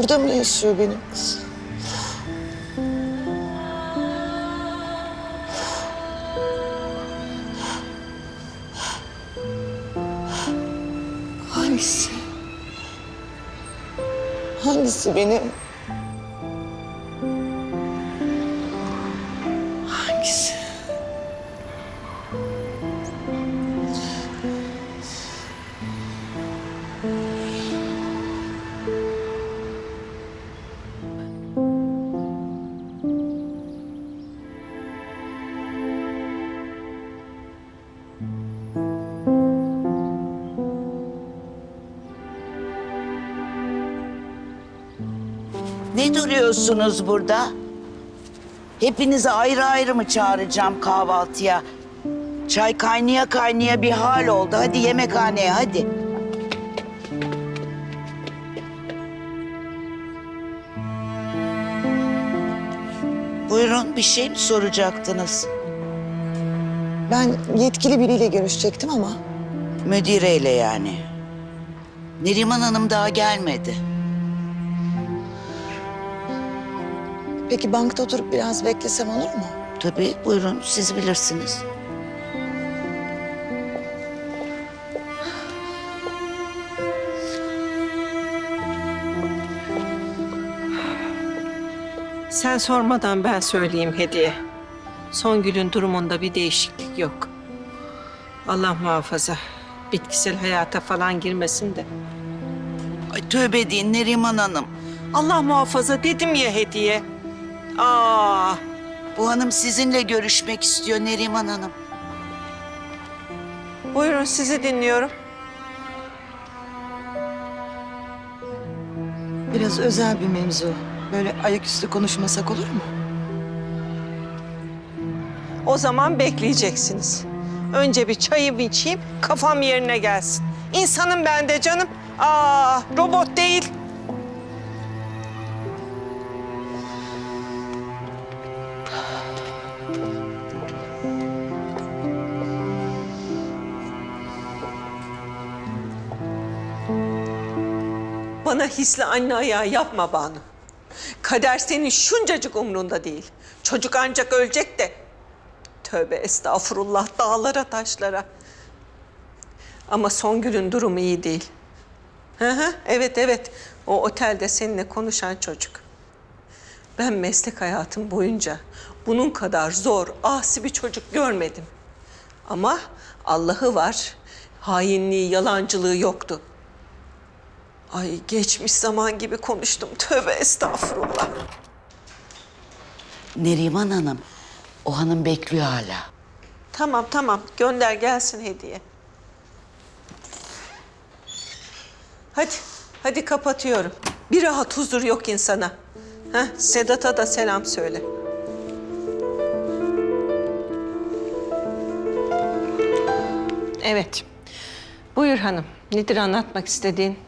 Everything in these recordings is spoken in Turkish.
Burada mı yaşıyor benim kız? Hangisi? Hangisi benim? Ne duruyorsunuz burada? Hepinizi ayrı ayrı mı çağıracağım kahvaltıya? Çay kaynaya kaynaya bir hal oldu. Hadi yemekhaneye hadi. Buyurun bir şey mi soracaktınız? Ben yetkili biriyle görüşecektim ama Müdireyle yani. Neriman Hanım daha gelmedi. Peki bankta oturup biraz beklesem olur mu? Tabii buyurun siz bilirsiniz. Sen sormadan ben söyleyeyim Hediye. Songül'ün durumunda bir değişiklik yok. Allah muhafaza. Bitkisel hayata falan girmesin de. Ay tövbe deyin Neriman Hanım. Allah muhafaza dedim ya Hediye. Aa, Bu hanım sizinle görüşmek istiyor Neriman Hanım. buyurun sizi dinliyorum. Biraz özel bir mevzu. Böyle ayaküstü konuşmasak olur mu? O zaman bekleyeceksiniz. Önce bir çayımı içeyim, kafam yerine gelsin. İnsanım ben de canım. Aa, robot değil. Bana hisli anne ayağı yapma Banu. Kader senin şuncacık umrunda değil. Çocuk ancak ölecek de. Tövbe estağfurullah dağlara taşlara. Ama Songül'ün durumu iyi değil. Hı hı, evet evet. O otelde seninle konuşan çocuk. Ben meslek hayatım boyunca bunun kadar zor, asi bir çocuk görmedim. Ama Allah'ı var. Hainliği, yalancılığı yoktu. Ay geçmiş zaman gibi konuştum. Tövbe estağfurullah. Neriman Hanım, o hanım bekliyor hala. Tamam tamam gönder gelsin hediye. Hadi hadi kapatıyorum. Bir rahat huzur yok insana. Heh, Sedat'a da selam söyle. Evet. Buyur hanım. Nedir anlatmak istediğin?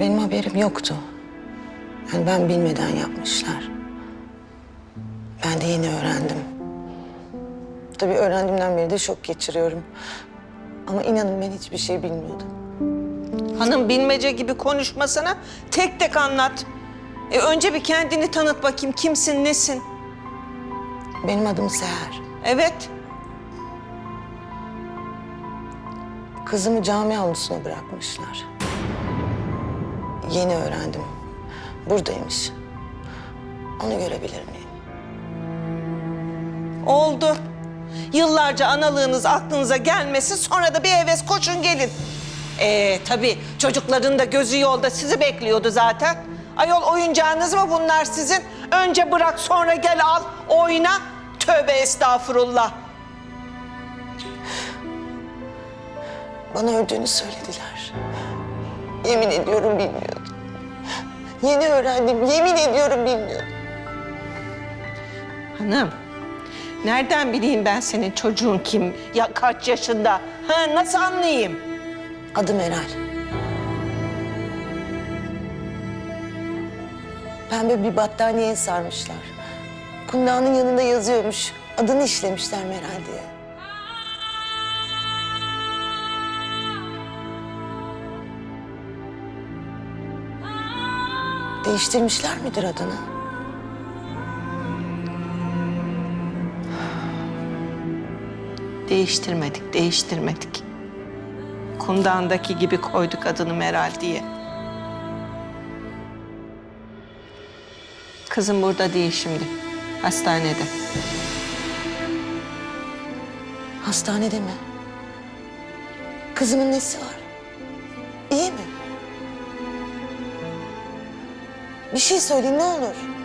Benim haberim yoktu. Yani ben bilmeden yapmışlar. Ben de yeni öğrendim. Tabii öğrendiğimden beri de şok geçiriyorum. Ama inanın ben hiçbir şey bilmiyordum. Hanım bilmece gibi konuşmasana. Tek tek anlat. E, önce bir kendini tanıt bakayım. Kimsin, nesin? Benim adım Seher. Evet. Kızımı cami avlusuna bırakmışlar. Yeni öğrendim. Buradaymış. Onu görebilir miyim? Oldu. Yıllarca analığınız aklınıza gelmesin sonra da bir heves koşun gelin. Ee tabii çocukların da gözü yolda sizi bekliyordu zaten. Ayol oyuncağınız mı bunlar sizin? Önce bırak sonra gel al oyna. Tövbe estağfurullah. Bana öldüğünü söylediler. Yemin ediyorum bilmiyordum. Yeni öğrendim. Yemin ediyorum bilmiyordum. Hanım nereden bileyim ben senin çocuğun kim? Ya kaç yaşında? Ha, nasıl anlayayım? Adı Meral. Pembe bir battaniye sarmışlar. Kundağının yanında yazıyormuş. Adını işlemişler Meral diye. Değiştirmişler midir adını? Değiştirmedik, değiştirmedik. Kundağındaki gibi koyduk adını Meral diye. Kızım burada değil şimdi. Hastanede. Hastanede mi? Kızımın nesi var? İyi mi? Bir şey söyleyin ne olur.